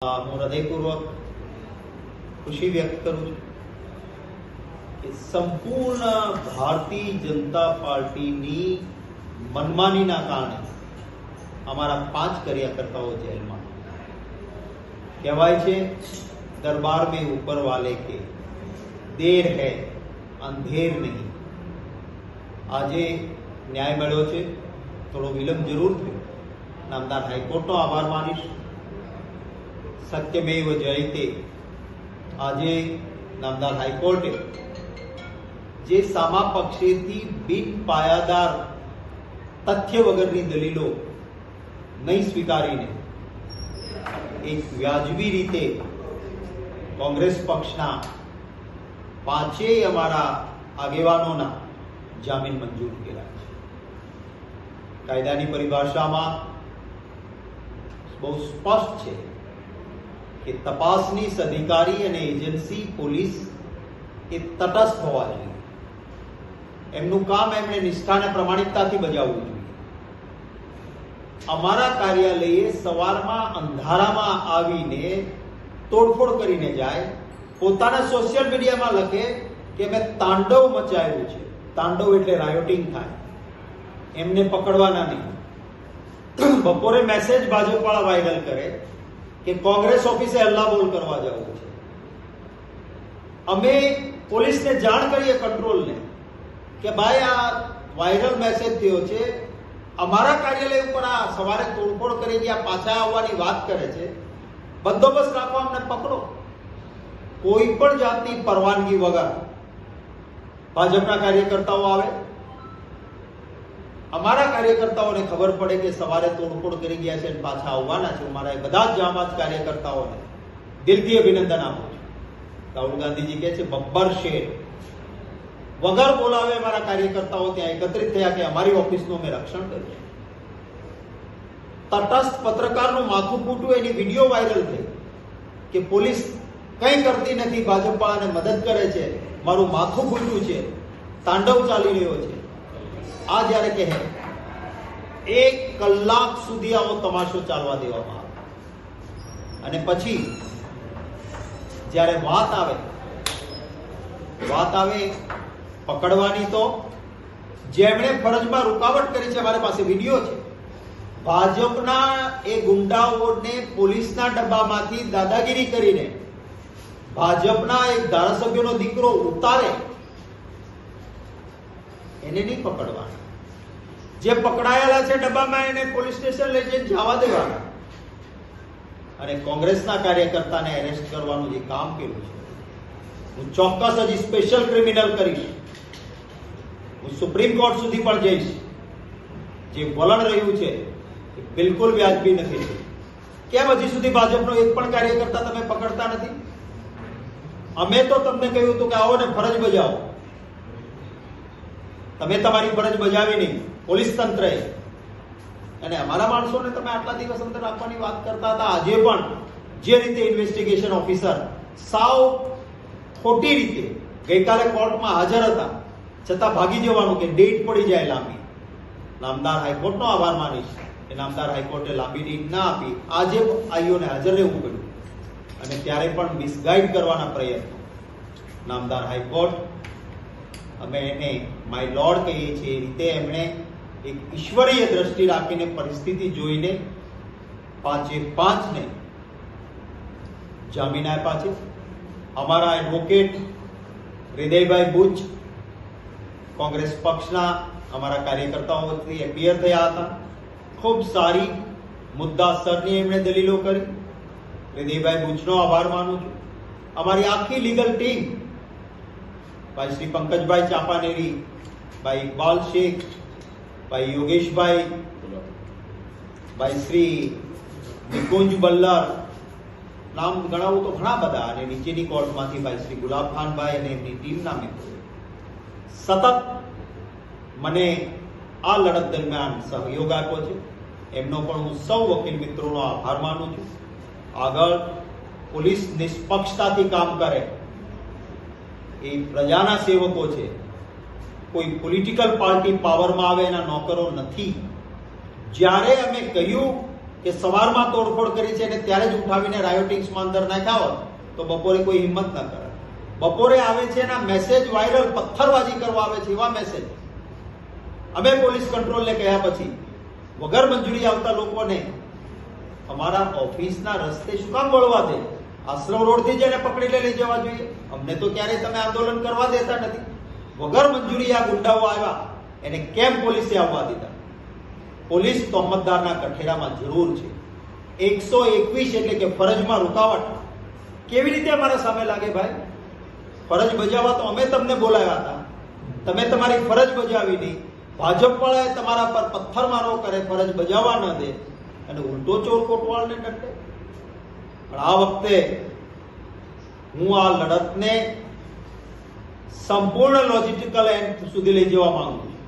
હું હૃદયપૂર્વક ખુશી વ્યક્ત કરું છું કે સંપૂર્ણ ભારતીય જનતા પાર્ટીની મનમાનીના કારણે અમારા પાંચ કાર્યકર્તાઓ જેલમાં કહેવાય છે દરબાર મેં ઉપર વાલે કે દેર હૈ અંધેર નહીં આજે ન્યાય મળ્યો છે થોડો વિલંબ જરૂર થયો નામદાર હાઈકોર્ટનો આભાર માનીશ સત્યમેવ જયતે આજે નામદાર હાઈકોર્ટે જે સામા પક્ષેથી બિન પાયાદાર તથ્ય વગરની દલીલો નહીં સ્વીકારીને એક વ્યાજબી રીતે કોંગ્રેસ પક્ષના પાંચેય અમારા આગેવાનોના જામીન મંજૂર કર્યા છે કાયદાની પરિભાષામાં બહુ સ્પષ્ટ છે કે તપાસની અધિકારી અને એજન્સી પોલીસ એ તટસ્થ હોવા જોઈએ. એમનું કામ એમણે નિષ્ઠા અને પ્રમાણિકતાથી બજાવવું જોઈએ. અમારા કાર્યાલયે સવારમાં અંધારામાં આવીને તોડફોડ કરીને જાય, પોતાના સોશિયલ મીડિયામાં લખે કે મેં તાંડવ મચાવ્યું છે. તાંડવ એટલે રાયોટિંગ થાય. એમને પકડવાના નહીં. બપોરે મેસેજ ભાજપવાળા વાયરલ કરે. કે કોંગ્રેસ ઓફિસે હલ્લાબોલ કરવા જવું છે. અમે પોલીસને જાણ કરીએ કંટ્રોલને કે ભાઈ, આ વાયરલ મેસેજ થયો છે. અમારા કાર્યાલય ઉપર આ સવારે તોડફોડ કરી ગયા, પાછા આવવાની વાત કરે છે. બંદોબસ્ત રાખવા અમને પકડો. કોઈ પણ જાતની પરવાનગી વગર ભાજપના કાર્યકર્તાઓ આવે અમારા કાર્યકર્તાઓને ખબર પડે કે સવારે તોડફોડ કરી ગયા છે પાછા આવવાના છે. મારા બધા જ જાંબાજ કાર્યકર્તાઓને દિલથી અભિનંદન આપું છું. રાહુલ ગાંધીજી કહે છે, બબ્બર શેર. વગર બોલાવે મારા કાર્યકર્તાઓ ત્યાં એકત્રિત થયા કે અમારી ઓફિસનું અમે રક્ષણ કર્યું તટસ્થ પત્રકારનું માથું ફૂટવું એની વીડિયો વાયરલ થઈ કે પોલીસ કંઈ કરતી નથી ભાજપાને મદદ કરે છે, મારું માથું ફૂટ્યું છે, તાંડવ ચાલી રહ્યો છે. આ જ્યારે કહે, એક કલાક સુધી આવો તમાશો ચાલવા દેવામાં આવે. અને પછી, જ્યારે વાત આવે વાત આવે પકડવાની તો, જેમણે ફરજમાં રૂકાવટ કરી છે, મારી પાસે વીડિયો છે. ભાજપના એ ગુંડાઓને પોલીસના ડબ્બામાંથી દાદાગીરી કરીને, ભાજપના એક ધારાસભ્યનો દીકરો ઉતારે એને નહીં પકડવાના. જે પકડાયેલા છે ડબ્બામાં એને પોલીસ સ્ટેશન લઈ જઈને જવા દેવાના. અને કોંગ્રેસના કાર્યકર્તાને એરેસ્ટ કરવાનું જે કામ કર્યું છે, હું ચોક્કસ હજી સ્પેશિયલ ક્રિમિનલ કરીશ. હું સુપ્રીમ કોર્ટ સુધી પણ જઈશ. જે વલણ રહ્યું છે એ બિલકુલ વ્યાજબી નથી. કેમ હજી સુધી ભાજપનો એક પણ કાર્યકર્તા તમે પકડતા નથી? અમે તો તમને કહ્યું હતું કે આવો ને ફરજ બજાવો. તમે તમારી ફરજ બજાવી નહીં પોલીસ તંત્રએ અને અમારા માણસોને તમે આટલા દિવસ અંદર રાખવાની વાત કરતા હતા. આજે પણ જે રીતે ઇન્વેસ્ટિગેશન ઓફિસર સાવ ખોટી રીતે ગઈકાલે કોર્ટમાં હાજર હતા, છતાં ભાગી જવાનું કે ડેટ પડી જાય લાંબી. નામદાર હાઈકોર્ટનો આભાર માનીશ કે નામદાર હાઈકોર્ટે લાંબી ડેટ ના આપી. આજે આઈઓને હાજર રહેવું પડ્યું. અને ત્યારે પણ મિસગાઈડ કરવાના પ્રયત્નો. નામદાર હાઈકોર્ટ અમે એને માય લોર્ડ કહીએ છીએ. એ રીતે એમણે એક ઈશ્વરીય દ્રષ્ટિ રાખીને પરિસ્થિતિ જોઈને પાંચે પાંચને જામીન આપ્યા છે. અમારા એડવોકેટ હૃદયભાઈ બુચ કોંગ્રેસ પક્ષના અમારા કાર્યકર્તાઓથી એપિયર થયા હતા. ખૂબ સારી મુદ્દાસરની એમણે દલીલો કરી. હૃદયભાઈ બુચનો આભાર માનું છું. અમારી આખી લીગલ ટીમ ભાઈ શ્રી પંકજભાઈ ચાપાનેરી, ભાઈ ઇકબાલ શેખ, ભાઈ યોગેશભાઈ, ભાઈ શ્રી નિકુંજ બલ્લર, નામ ગણાવું તો ઘણા બધા અને નીચેની કોર્ટમાંથી ભાઈ શ્રી ગુલાબ ખાનભાઈ અને એમની ટીમના મિત્રો. સતત મને આ લડત દરમિયાન સહયોગ આપ્યો છે. એમનો પણ હું સૌ વકીલ મિત્રોનો આભાર માનું છું. આગળ પોલીસ નિષ્પક્ષતાથી કામ કરે એ પ્રજાના સેવકો છે. કોઈ પોલિટિકલ પાર્ટી પાવરમાં આવે, એના નોકરો નથી. જ્યારે અમે કહ્યું કે સવારમાં તોડફોડ કરી છે અને ત્યારે જ ઉઠાવીને રાયોટિંગ્સમાં અંદર નાખ્યા હોત, તો બપોરે કોઈ હિંમત ના કરે બપોરે આવે છે એના મેસેજ વાયરલ પથ્થરબાજી કરવા આવે છે એવા મેસેજ અમે પોલીસ કંટ્રોલને કહ્યા પછી, વગર મંજૂરી આવતા લોકોને, અમારા ઓફિસના રસ્તે શું કામ વળવા દે? આશ્રમ રોડથી જેને એને પકડીને લઈ જવા જોઈએ. અમને તો ક્યારેય તમે આંદોલન કરવા દેતા નથી. વગર મંજૂરી આ ગુંડાઓ આવ્યા, એને કેમ પોલીસે આવવા દીધા? પોલીસ તોહમતદારના કઠેરામાં જરૂર છે. એકસો એકવીસ એટલે કે ફરજમાં રૂકાવટ. કેવી રીતે અમારા સામે લાગે ભાઈ? ફરજ બજાવવા તો અમે તમને બોલાવ્યા હતા. તમે તમારી ફરજ બજાવી નહીં. ભાજપ વાળાએ તમારા પર પથ્થરમારો કરે, ફરજ બજાવવા ન દે. અને ઉલટો ચોર કોટવાળને દંડે પણ આ વખતે હું આ લડતને સંપૂર્ણ લોજિસ્ટિકલ એન્ડ સુધી લઈ જવા માંગુ છું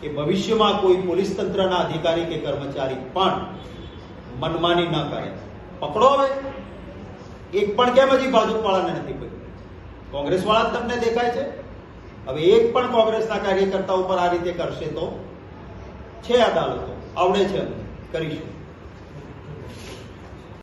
કે ભવિષ્યમાં કોઈ પોલીસ તંત્રના અધિકારી કે કર્મચારી પણ મનમાની ન કરે. પકડો હવે. એક પણ કેમ હજી ભાજપવાળાને નથી પકડ્યું કોંગ્રેસ વાળા તમને દેખાય છે. હવે એક પણ કોંગ્રેસના કાર્યકર્તા ઉપર આ રીતે કરશે તો? છે અદાલતો. આવડે છે કરીશું.